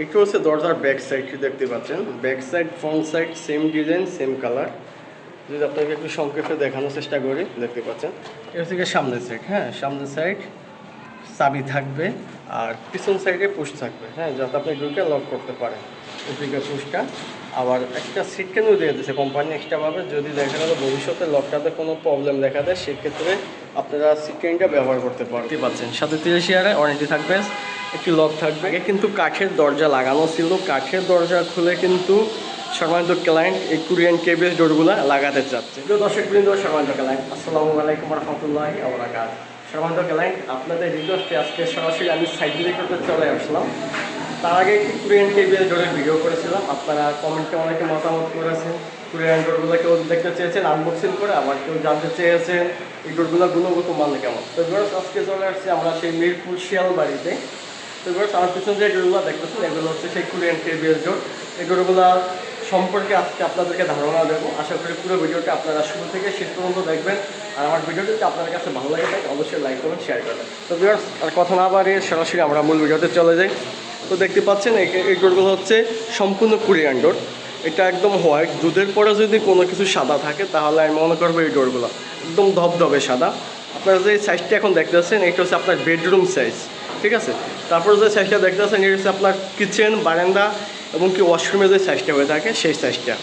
একটু হচ্ছে দরজার ব্যাক সাইড দেখতে পাচ্ছেন? Back side front side same design same colour যদি আপনাকে একটু সংক্ষেপে দেখানোর চেষ্টা করি, দেখতে পাচ্ছেন? এটা থেকে সামনের সাইড হ্যাঁ? সামনের সাইড চাবি থাকবে আর পিছন সাইডে পুশ থাকবে হ্যাঁ? যাতে আপনি ঢুকে লক করতে পারেন। ওদিকে পুশটা আবার একটা সিট কেন দিয়ে দিচ্ছে কোম্পানি এক্সট্রাভাবে যদি দেখা গেলো ভবিষ্যতে লকটাতে কোনো প্রবলেম দেখা দেয়, সেক্ষেত্রে আপনারা সিট কেনটা ব্যবহার করতে পারেন কি পাচ্ছেন, সাথে তিরিশ ইয়ারে ওয়ারেন্টি থাকবে। একটি লক থাকবে। আগে কিন্তু কাঠের দরজা লাগানো ছিল। কাঠের দরজা খুলে কিন্তু সম্মানিত ক্লায়েন্ট এই কোরিয়ান কেবিএস ডোরগুলো লাগাতে চাচ্ছে। দর্শক বৃন্দ, সম্মানিত ক্লায়েন্ট আসসালামু আলাইকুম রহমতুল্লাহি আবরাকাত সম্মানিত ক্লায়েন্ট আপনাদের রিকোয়েস্টে আজকে সরাসরি আমি সাইড করতে চলে আসলাম। তার আগে একটি কোরিয়ান কেবিএস ডোরের ভিডিও করেছিলাম। আপনারা কমেন্টে অনেকে মতামত করেছেন। কোরিয়ান ডোরগুলো কেউ দেখতে চেয়েছেন আনবক্সিং করে আবার কেউ জানতে চেয়েছেন। এই ডোরগুলো গুণগত মান কেমন? তো আজকে চলে আসছি আমরা সেই মিরপুর শিয়াল বাড়িতে তো ভিউয়ার্স আমার পিছনে যে ডোরগুলো দেখতেছেন, এগুলো হচ্ছে সেই কোরিয়ান কেবিএস ডোর এই ডোরগুলো সম্পর্কে আজকে আপনাদেরকে ধারণা দেবো। আশা করি পুরো ভিডিওটা আপনারা শুরু থেকে শেষ পর্যন্ত দেখবেন। আর আমার ভিডিওটি যদি আপনাদের কাছে ভালো লাগে থাকে, অবশ্যই লাইক করবেন শেয়ার করবেন তো ভিউয়ার্স আর কথা না বাড়িয়ে সরাসরি আমরা মূল ভিডিওতে চলে যাই। তো দেখতে পাচ্ছেন, এই ডোরগুলো হচ্ছে সম্পূর্ণ কুরিয়ান ডোর এটা একদম হোয়াইট। দুধের পরে যদি কোনো কিছু সাদা থাকে, তাহলে আমি মনে করব এই ডোরগুলো একদম ধবধবে সাদা। আপনারা যে সাইজটা এখন দেখতে পাচ্ছেন এটা হচ্ছে আপনার বেডরুম সাইজ ঠিক আছে? তারপর যে সাইজটা দেখতে পাচ্ছেন এটা হচ্ছে আপনার কিচেন বারান্দা এবং কি ওয়াশরুমে যে সাইজটা হয়ে থাকে, সেই সাইজটা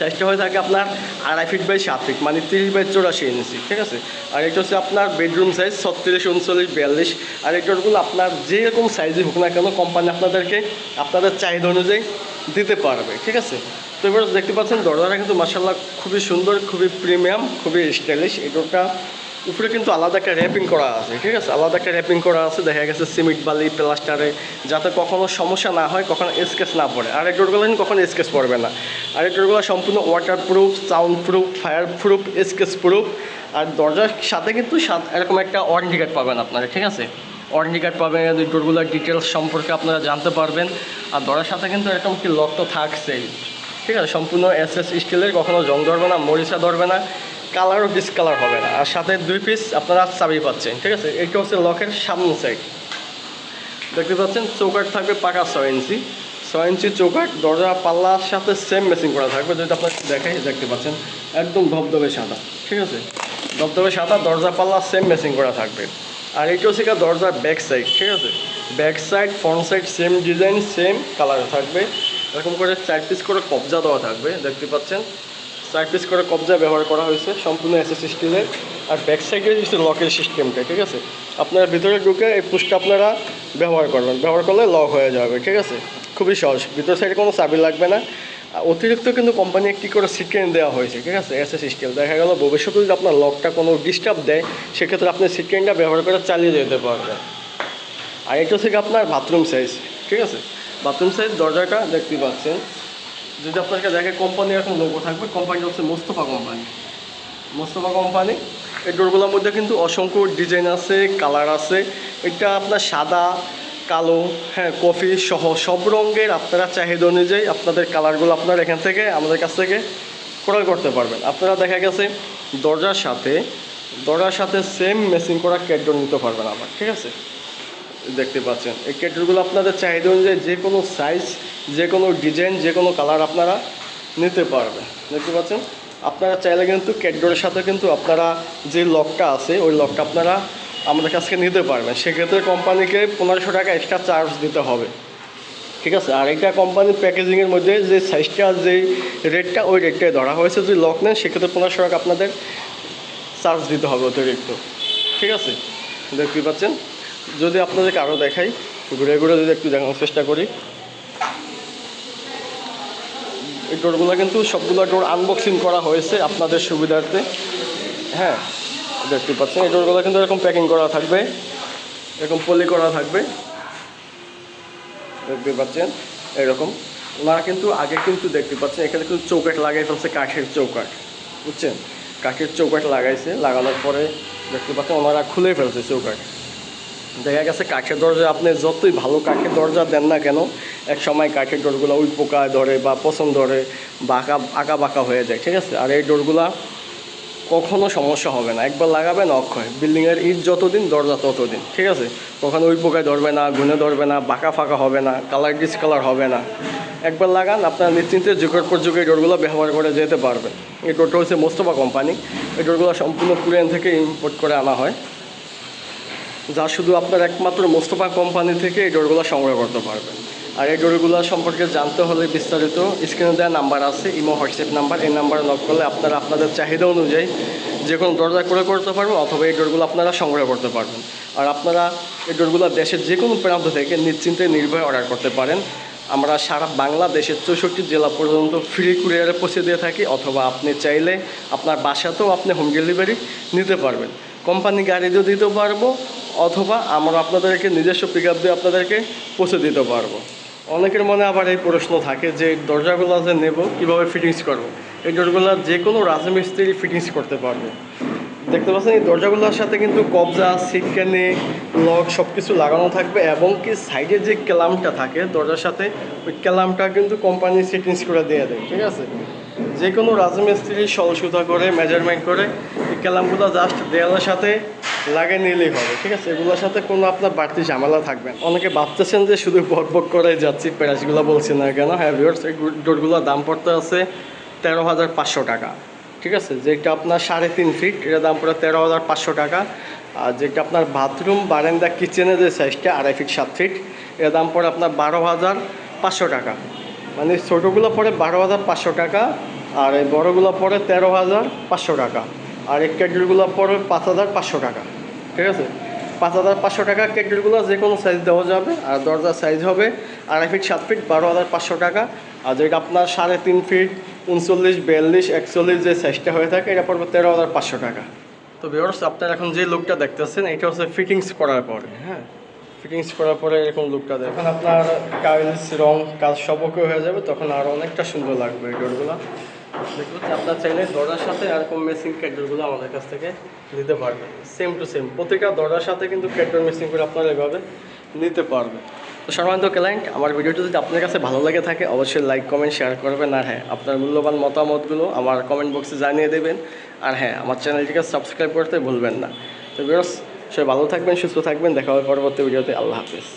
সাইজটা হয়ে থাকে আপনার আড়াই ফিট বাই সাত ফিট মানে তিরিশ বাই চৌরাশি ইঞ্চি ঠিক আছে? আর এটা হচ্ছে আপনার বেডরুম সাইজ ছত্রিশ, উনচল্লিশ, বিয়াল্লিশ। আর এটারগুলো আপনার যেরকম সাইজে হোক না কেন কোম্পানি আপনাদেরকে আপনাদের চাহিদা অনুযায়ী দিতে পারবে, ঠিক আছে? তো এবার দেখতে পাচ্ছেন, দরজাটা কিন্তু মার্শাল্লাহ খুবই সুন্দর, খুবই প্রিমিয়াম খুবই স্টাইলিশ এটাটা উপরে কিন্তু আলাদা একটা র্যাপিং করা আছে, ঠিক আছে? আলাদা একটা র্যাপিং করা আছে, দেখা গেছে সিমেন্ট বালি, প্লাস্টারে, যাতে কখনো সমস্যা না হয়, কখনো স্কেচ না পড়ে। আর ডোরগুলো কখনো স্কেচ পড়বে না। আর ডোরগুলো সম্পূর্ণ waterproof soundproof fireproof scratchproof আর দরজার সাথে কিন্তু এরকম একটা ওয়ারেন্টি পাবেন আপনারা, ঠিক আছে? ওয়ারেন্টি পাবেন, এই ডোরগুলোর ডিটেলস সম্পর্কে আপনারা জানতে পারবেন। আর দরজার সাথে কিন্তু এরকম কি লক তো থাকছেই, ঠিক আছে? সম্পূর্ণ এস এস স্টিলের কখনো জং ধরবে না, মরিচা ধরবে না। কালারও ডিসকালার হবে না। আর সাথে দুই পিস আপনারা চাবি পাচ্ছেন, ঠিক আছে? এটা হচ্ছে লকের সামনে সাইড দেখতে পাচ্ছেন চৌকাট থাকবে পাকা ছয় ইঞ্চি। ছয় ইঞ্চি চৌকাট দরজা, পাল্লার সাথে সেম মেসিং করা থাকবে। যদি আপনার দেখাই, দেখতে পাচ্ছেন, একদম ধবধবে সাদা, ঠিক আছে? ধবধবে সাদা, দরজা, পাল্লা সেম মেসিং করা থাকবে। আর এইটা হচ্ছে দরজার ব্যাক সাইড ঠিক আছে? Back side front side same design same colour থাকবে। এরকম করে চার পিস করে কবজা দেওয়া থাকবে, দেখতে পাচ্ছেন? চার করে কবজা ব্যবহার করা হয়েছে, সম্পূর্ণ এসএস স্টিলের আর ব্যাক সাইডে হচ্ছে লকের সিস্টেমটা ঠিক আছে? আপনারা ভিতরে ঢুকে এই পুষটা আপনারা ব্যবহার করবেন। ব্যবহার করলে লক হয়ে যাবে, ঠিক আছে? খুবই সহজ। ভিতর সাইডে কোনো চাবি লাগবে না। অতিরিক্ত কিন্তু কোম্পানি একটি করে সিকেন দেওয়া হয়েছে, ঠিক আছে? এসএস স্টিল দেখা গেল ভবিষ্যতে যদি আপনার লকটা কোনো ডিস্টার্ব দেয়, সেক্ষেত্রে আপনি সিকেনটা ব্যবহার করে চালিয়ে যেতে পারবেন। আর এটা গিয়ে আপনার বাথরুম সাইজ ঠিক আছে? বাথরুম সাইজ দরজাটা দেখতে পাচ্ছেন। যদি আপনাকে দেখে কোম্পানি এরকম লোগো থাকবে কোম্পানি হচ্ছে মোস্তফা কোম্পানি মোস্তফা কোম্পানি এই ডোরগুলোর মধ্যে কিন্তু অসংখ্য ডিজাইন আছে কালার আছে। এটা আপনার সাদা, কালো হ্যাঁ কফি সহ সব রঙের আপনারা চাহিদা অনুযায়ী আপনাদের কালারগুলো আপনারা এখান থেকে আমাদের কাছ থেকে ক্রয় করতে পারবেন। আপনারা দেখা গেছে দরজার সাথে দরজার সাথে সেম মেশিন করা ক্যাডর নিতে পারবেন আবার, ঠিক আছে? দেখতে পাচ্ছেন। এই ক্যাটগুলো আপনাদের চাহিদা অনুযায়ী যে কোনো সাইজ যে কোনো ডিজাইন যে কোনো কালার আপনারা নিতে পারবেন। দেখতে পাচ্ছেন? আপনারা চাইলে কিন্তু ক্যাটডোরের সাথে কিন্তু আপনারা যে লকটা আছে, ওই লকটা আপনারা আমাদের কাছ থেকে নিতে পারবেন। সেক্ষেত্রে কোম্পানিকে পনেরোশো টাকা এক্সট্রা চার্জ দিতে হবে। ঠিক আছে? আর এটা কোম্পানির প্যাকেজিংয়ের মধ্যে যে সাইজটা যে রেটটা ওই রেটটাই ধরা হয়েছে। যদি লক নেন, সেক্ষেত্রে পনেরোশো টাকা আপনাদের চার্জ দিতে হবে অতিরিক্ত। ঠিক আছে? দেখতে পাচ্ছেন? যদি আপনাদেরকে আরও দেখাই, ঘুরে ঘুরে যদি একটু দেখানোর চেষ্টা করি। এই ডোরগুলো কিন্তু সবগুলো ডোর আনবক্সিং করা হয়েছে আপনাদের সুবিধার্থে। হ্যাঁ দেখতে পাচ্ছেন, এই ডোরগুলো কিন্তু এরকম প্যাকিং করা থাকবে, এরকম পলি করা থাকবে। দেখতে পাচ্ছেন, এরকম। ওনারা কিন্তু আগে কিন্তু দেখতে পাচ্ছেন, এখানে কিন্তু চৌকাট লাগাই ফেলছে, কাঠের চৌকাট বুঝছেন? কাঠের চৌকাট লাগাইছে, লাগানোর পরে দেখতে পাচ্ছেন ওনারা খুলে ফেলছে চৌকাট দেখা গেছে কাঠের দরজা, আপনি যতই ভালো কাঠের দরজা দেন না কেন, এক সময় কাঠের ডোরগুলো ওই পোকা ধরে বা পছন্দ ধরে বা আঁকা আঁকা বাঁকা হয়ে যায়, ঠিক আছে? আর এই ডোরগুলা কখনো সমস্যা হবে না। একবার লাগাবেন, অক্ষয়। বিল্ডিংয়ের ইট যতদিন, দরজা ততদিন, ঠিক আছে? কখনো ওই পোকায় ধরবে না ঘুনে ধরবে না, বাঁকা ফাঁকা হবে না, কালার ডিসকালার হবে না। একবার লাগান, আপনার নিশ্চিন্তে যুগের পর যুগে এই ডোরগুলো ব্যবহার করে যেতে পারবেন। এই ডোরটা হচ্ছে মোস্তফা কোম্পানি। এই ডোরগুলো সম্পূর্ণ কোরিয়ান থেকে ইম্পোর্ট করে আনা হয়। যা শুধু আপনার একমাত্র মোস্তফা কোম্পানি থেকে এই ডোরগুলো সংগ্রহ করতে পারবেন। আর এই ডোরগুলো সম্পর্কে জানতে হলে বিস্তারিত স্ক্রিনে দেওয়া নাম্বার আছে ইমো হোয়াটসঅ্যাপ নাম্বার এই নাম্বারে নক করলে আপনারা আপনাদের চাহিদা অনুযায়ী যে কোনো দরজা করে করতে পারবেন অথবা এই ডোরগুলো আপনারা সংগ্রহ করতে পারবেন। আর আপনারা এই ডোরগুলো দেশের যে কোনো প্রান্ত থেকে নিশ্চিন্তে নির্ভয়ে অর্ডার করতে পারেন। আমরা সারা বাংলাদেশের চৌষট্টি জেলা পর্যন্ত ফ্রি কুরিয়ারে পৌঁছে দিয়ে থাকি অথবা আপনি চাইলে আপনার বাসাতেও আপনি হোম ডেলিভারি নিতে পারবেন। কোম্পানি গাড়িতেও দিতে পারব অথবা আমরা আপনাদেরকে নিজস্ব পিক আপ দিয়ে আপনাদেরকে পৌঁছে দিতে পারব। অনেকের মনে আবার এই প্রশ্ন থাকে যে, দরজাগুলো যে নেব, কীভাবে ফিটিংস করব? এই দরজাগুলো যে কোনো রাজমিস্ত্রি ফিটিংস করতে পারবে। দেখতে পাচ্ছেন, এই দরজাগুলোর সাথে কিন্তু কবজা সিটকানি লক সব কিছু লাগানো থাকবে এবং কি সাইডে যে ক্যালামটা থাকে, দরজার সাথে ওই ক্যালামটা কিন্তু কোম্পানি সেটিংস করে দিয়ে দেয়, ঠিক আছে? যে কোনো রাজমিস্ত্রি সলসুতা করে মেজারমেন্ট করে, এই ক্যালামগুলো জাস্ট দেয়ালের সাথে লাগিয়ে নিলেই হবে, ঠিক আছে? এগুলোর সাথে কোনো আপনার বাড়তি ঝামেলা থাকবে অনেকে ভাবতেছেন যে শুধু বক বক করে যাচ্ছি, প্রাইসগুলো বলছি না কেন? হ্যাঁ ভিউয়ার্স এই ডোরগুলোর দাম পড়তে আছে তেরো হাজার পাঁচশো টাকা, ঠিক আছে? যেটা আপনার সাড়ে তিন ফিট এটার দাম পড়ে তেরো হাজার পাঁচশো টাকা। আর যেটা আপনার বাথরুম বারান্দা কিচেনের যে সাইজটা আড়াই ফিট সাত ফিট এর দাম পড়ে আপনার বারো হাজার পাঁচশো টাকা। মানে ছোটোগুলো পড়ে বারো হাজার পাঁচশো টাকা, আর এই বড়োগুলো পড়ে তেরো হাজার পাঁচশো টাকা। আর এই ক্যাডেলগুলো পড়ে পাঁচ হাজার পাঁচশো টাকা। ঠিক আছে? পাঁচ হাজার পাঁচশো টাকা ক্যাডেলগুলো যে কোনো সাইজ দেওয়া যাবে, আর দরজার সাইজ হবে আড়াই ফিট সাত ফিট বারো হাজার পাঁচশো টাকা। আর যেটা আপনার সাড়ে তিন ফিট উনচল্লিশ, বিয়াল্লিশ, একচল্লিশ যে সাইজটা হয়ে থাকে, এটা পড়বে তেরো হাজার পাঁচশো টাকা। তো ভিউয়ার্স আপনার এখন যে লুকটা দেখতেছেন, এটা হচ্ছে ফিটিংস করার পরে হ্যাঁ? ফিটিংস করার পরে এরকম লুকটা দেয় আপনার টাইলস রং, কাজ সবকে হয়ে যাবে, তখন আরও অনেকটা সুন্দর লাগবে এই ডোরগুলো আপনার চাইলে দরজার সাথে এরকম মেসিং ক্যাডরগুলো আমাদের কাছ থেকে নিতে পারবেন সেম টু সেম প্রতিটা দরজার সাথে কিন্তু ক্যাডর মেসিং করে আপনারা এভাবে নিতে পারবেন। তো সম্মানিত ক্লায়েন্ট আমার ভিডিওটি যদি আপনার কাছে ভালো লাগে থাকে, অবশ্যই লাইক কমেন্ট শেয়ার করবেন। আর হ্যাঁ আপনার মূল্যবান মতামতগুলো আমার কমেন্ট বক্সে জানিয়ে দেবেন। আর হ্যাঁ আমার চ্যানেলটিকে সাবস্ক্রাইব করতে ভুলবেন না। তো বিরস সবাই ভালো থাকবেন, সুস্থ থাকবেন। দেখা হবে পরবর্তী ভিডিওতে। আল্লাহ হাফিজ।